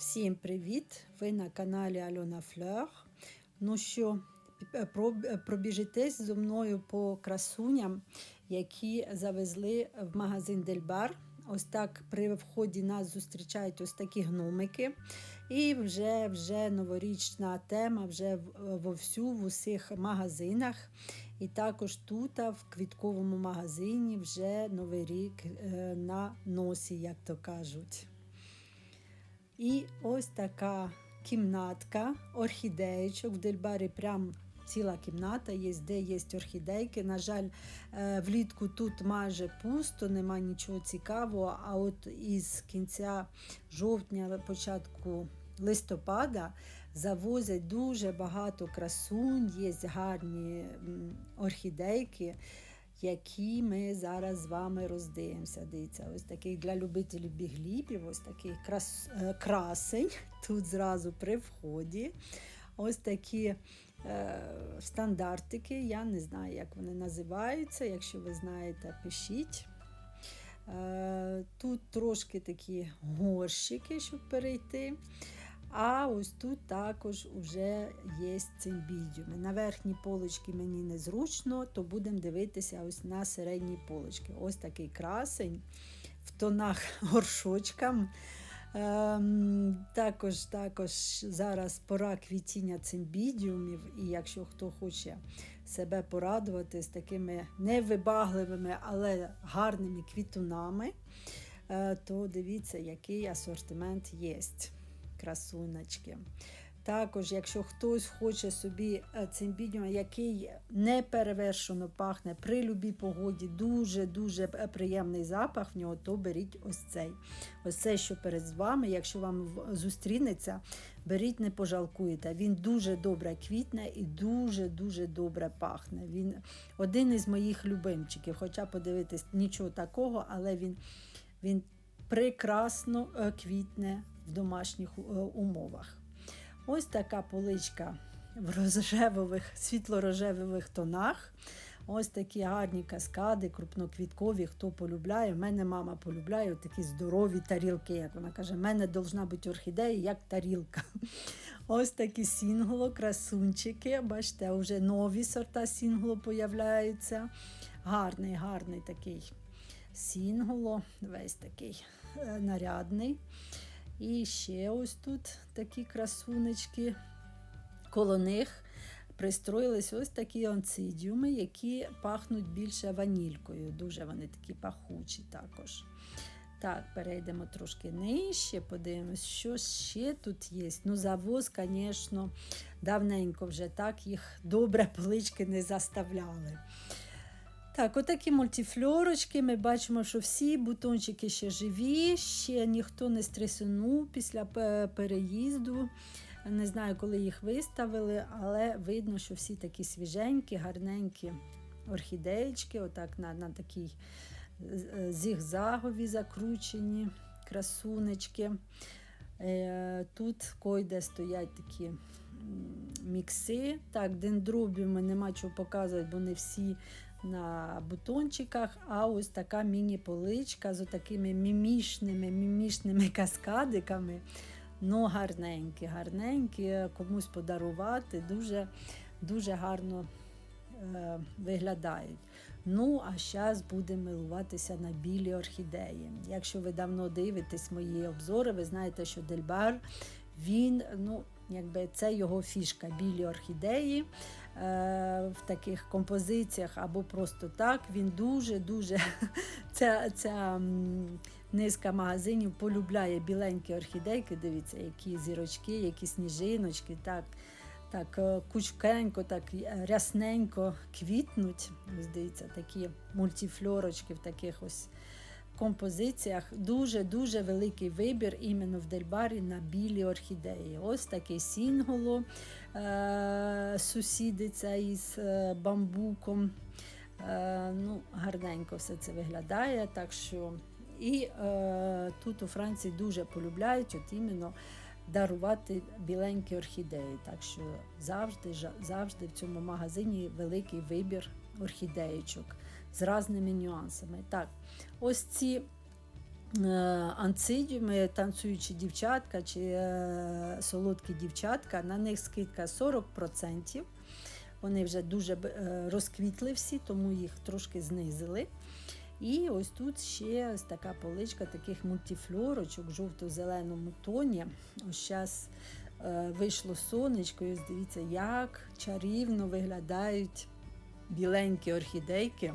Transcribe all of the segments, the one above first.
Всім привіт! Ви на каналі Альона Флер. Ну що, е, е, пробіжитесь зі мною по красуням, які завезли в магазин Дельбар. Ось так при вході нас зустрічають ось такі гномики. І вже, вже новорічна тема, вже вовсю в усіх магазинах. І також тут, в квітковому магазині, вже Новий рік е, на носі, як то кажуть. І ось така кімнатка орхідеєчок. В Дельбарі прям ціла кімната є, де є орхідейки. На жаль, е, влітку тут майже пусто, нема нічого цікавого. А от із кінця жовтня, початку листопада завозять дуже багато красунь, є гарні орхідейки які ми зараз з вами роздивимося. Дивіться, ось такий для любителів бігліпів, ось такий крас, е, красень тут зразу при вході. Ось такі е, стандартики. Я не знаю, як вони називаються. Якщо ви знаєте, пишіть. Е, тут трошки такі горщики, щоб перейти. А ось тут також вже є цимбідіуми. На верхній полочці мені незручно, то будемо дивитися ось на середній полочці. Ось такий красень в тонах горшочка. Ем, також, також зараз пора квітіння цимбідіумів, і якщо хто хоче себе порадувати з такими невибагливими, але гарними квітунами, е, то дивіться, який асортимент є красуночки. Також, якщо хтось хоче собі е, цимбідіум, який не перевершено пахне при любій погоді, дуже-дуже приємний запах в нього, то беріть ось цей. Ось цей, що перед вами, якщо вам зустрінеться, беріть, не пожалкуєте. Він дуже добре квітне і дуже-дуже добре пахне. Він один із моїх любимчиків. Хоча подивитись, нічого такого, але він, він прекрасно е, квітне в домашніх е, умовах. Ось така поличка в рожевих, світло-рожевих тонах. Ось такі гарні каскади, крупноквіткові, хто полюбляє. В мене мама полюбляє такі здорові тарілки, як вона каже, в мене должна бути орхідея, як тарілка. Ось такі сінгло, красунчики. Бачите, вже нові сорта сінгло появляються. Гарний, гарний такий сінголо, весь такий е, нарядний. І ще ось тут такі красунечки. Коло них пристроїлись ось такі онцидіуми, які пахнуть більше ванількою. Дуже вони такі пахучі також. Так, перейдемо трошки нижче, подивимось, що ще тут є. Ну, завоз, звісно, давненько вже так їх добре полички не заставляли. Так, отакі мультифльорочки. Ми бачимо, що всі бутончики ще живі, ще ніхто не стресунув після переїзду. Не знаю, коли їх виставили, але видно, що всі такі свіженькі, гарненькі орхідеєчки, отак на, на такій е, зігзагові закручені красунечки. Е, Тут койде стоять такі мікси. Так, дендробіуми нема чого показувати, бо не всі на бутончиках. А ось така міні-поличка з такими мімішними, мімішними каскадиками. Ну, гарненькі, гарненькі, комусь подарувати, дуже, дуже гарно е, виглядають. Ну, а зараз будемо милуватися на білі орхідеї. Якщо ви давно дивитесь мої обзори, ви знаєте, що Дельбар він, ну, якби це його фішка, білі орхідеї в таких композиціях або просто так. Він дуже-дуже ця, ця низка магазинів полюбляє біленькі орхідейки. Дивіться, які зірочки, які сніжиночки. так. Так, е, кучкенько, так е, рясненько квітнуть. Дивіться, такі мультифльорочки в таких ось композиціях. Дуже-дуже великий вибір іменно в Дельбарі на білі орхідеї. Ось такий сінголо е- сусідиця із е, бамбуком. Е, ну, гарненько все це виглядає. Так що і е, тут у Франції дуже полюбляють от іменно дарувати біленькі орхідеї. Так що завжди, завжди в цьому магазині великий вибір орхідеєчок з різними нюансами. Так, ось ці е, анцидіуми, танцюючі дівчатка чи е, солодкі дівчатка, на них скидка 40%. Вони вже дуже е, розквітли всі, тому їх трошки знизили. І ось тут ще ось така поличка таких мультифлорочок в жовто-зеленому тоні. Ось зараз е, вийшло сонечко, і ось дивіться, як чарівно виглядають біленькі орхідейки е,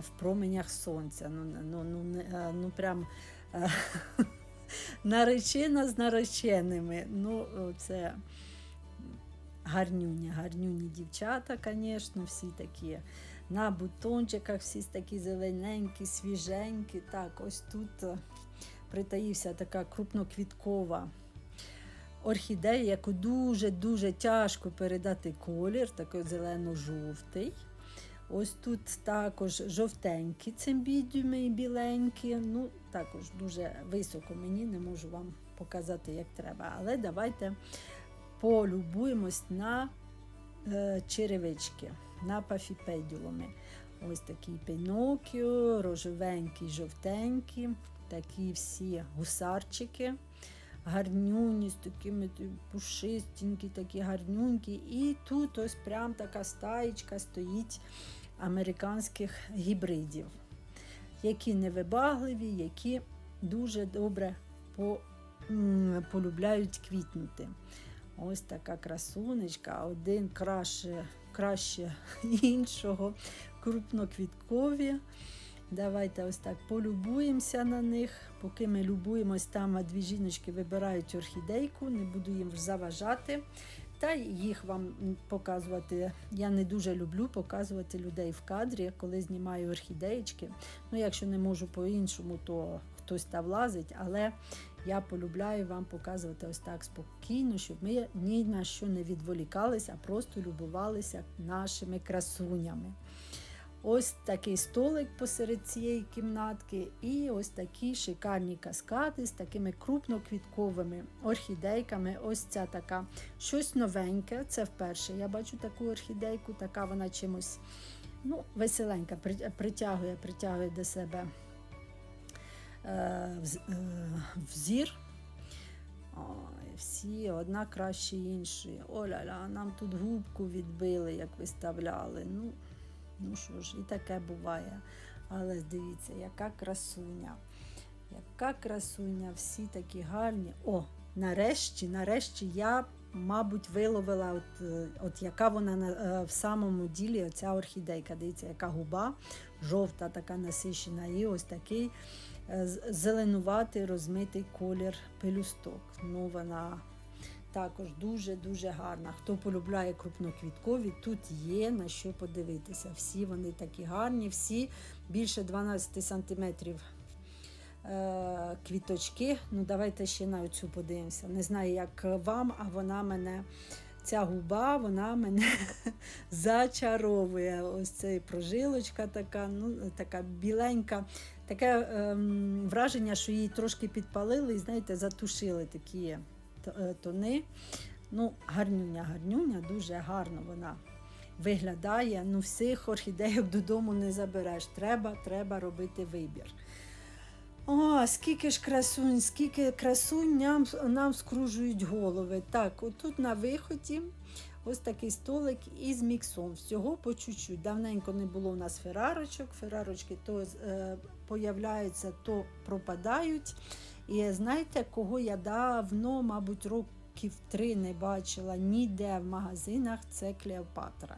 в променях сонця. Ну, ну, ну, е, ну прям е, наречена з нареченими. Ну, це гарнюні, гарнюні дівчата, звісно, всі такі на бутончиках, всі такі зелененькі, свіженькі. Так, ось тут е, притаївся така крупноквіткова орхідея, яку дуже-дуже тяжко передати колір, такий зелено-жовтий. Ось тут також жовтенькі цимбідіуми і біленькі. Ну, також дуже високо мені, не можу вам показати, як треба. Але давайте полюбуємось на е, черевички, на пафіпедіуми. Ось такі пінокіо, рожевенькі, жовтенькі, такі всі гусарчики. Гарнюні з такими пушистенькі, такі гарнюнькі. І тут ось прям така стаєчка стоїть американських гібридів, які невибагливі, які дуже добре по, полюбляють квітнути. Ось така красунечка, один краще, краще іншого, крупноквіткові. Давайте ось так полюбуємося на них. Поки ми любуємось, там дві жіночки вибирають орхідейку, не буду їм заважати. Та їх вам показувати. Я не дуже люблю показувати людей в кадрі, коли знімаю орхідеєчки. Ну, якщо не можу по-іншому, то хтось та влазить, але я полюбляю вам показувати ось так спокійно, щоб ми ні на що не відволікалися, а просто любувалися нашими красунями. Ось такий столик посеред цієї кімнатки, і ось такі шикарні каскади з такими крупноквітковими орхідейками. Ось ця така щось новеньке. Це вперше. Я бачу таку орхідейку, така вона чимось ну, веселенька, притягує, притягує до себе е, е, взір. Всі одна краще іншої. Оля-ля, нам тут губку відбили, як виставляли. Ну, ну що ж, і таке буває. Але дивіться, яка красуня. Яка красуня, всі такі гарні. О, нарешті, нарешті я, мабуть, виловила, от, е, от яка вона на, е, в самому ділі, оця орхідейка. Дивіться, яка губа, жовта, така насищена, і ось такий е, зеленуватий розмитий колір пелюсток. Ну, вона також дуже-дуже гарна. Хто полюбляє крупноквіткові, тут є на що подивитися. Всі вони такі гарні, всі більше 12 сантиметрів е, квіточки. Ну, давайте ще на цю подивимося. Не знаю, як вам, а вона мене. Ця губа, вона мене зачаровує. Ось ця прожилочка така, ну, така біленька. Таке ем, враження, що її трошки підпалили і, знаєте, затушили такі тони. Ну, гарнюня, гарнюня, дуже гарно вона виглядає. Ну, всіх орхідейок додому не забереш. Треба, треба робити вибір. О, скільки ж красунь, скільки красунь нам, нам скружують голови. Так, отут на виході ось такий столик із міксом. Всього по чуть-чуть. Давненько не було у нас ферарочок. Ферарочки то е, появляються, то пропадають. І знаєте, кого я давно, мабуть, років три не бачила ніде в магазинах, це Клеопатра.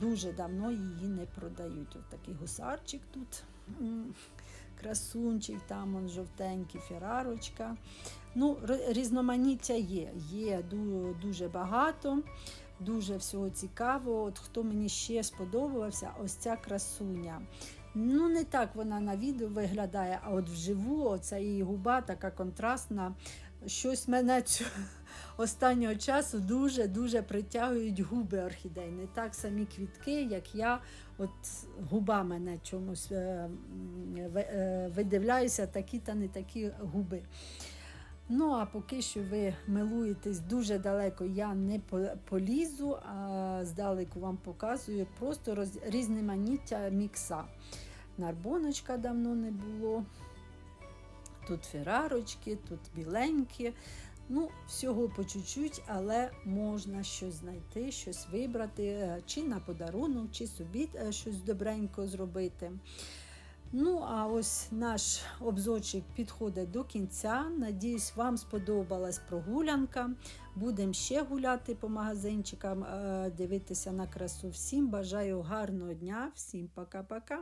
Дуже давно її не продають. Ось такий гусарчик тут. Красунчик, там он жовтенький ферарочка. Ну, різноманіття є. Є дуже багато, дуже всього цікавого. От хто мені ще сподобався, ось ця красуня. Ну, не так вона на відео виглядає, а от вживу, оця її губа така контрастна. Щось мене останнього часу дуже-дуже притягують губи орхідей. Не так самі квітки, як я. От губа мене чомусь е, е, видивляюся, такі та не такі губи. Ну, а поки що ви милуєтесь дуже далеко, я не полізу, а здалеку вам показую просто роз... різноманіття мікса. Нарбоночка давно не було. Тут ферарочки, тут біленькі. Ну, всього по чуть-чуть, але можна щось знайти, щось вибрати, е, чи на подарунок, чи собі е, щось добренько зробити. Ну, а ось наш обзорчик підходить до кінця. Надіюсь, вам сподобалась прогулянка. Будемо ще гуляти по магазинчикам, е, дивитися на красу. Всім бажаю гарного дня, всім пока-пока.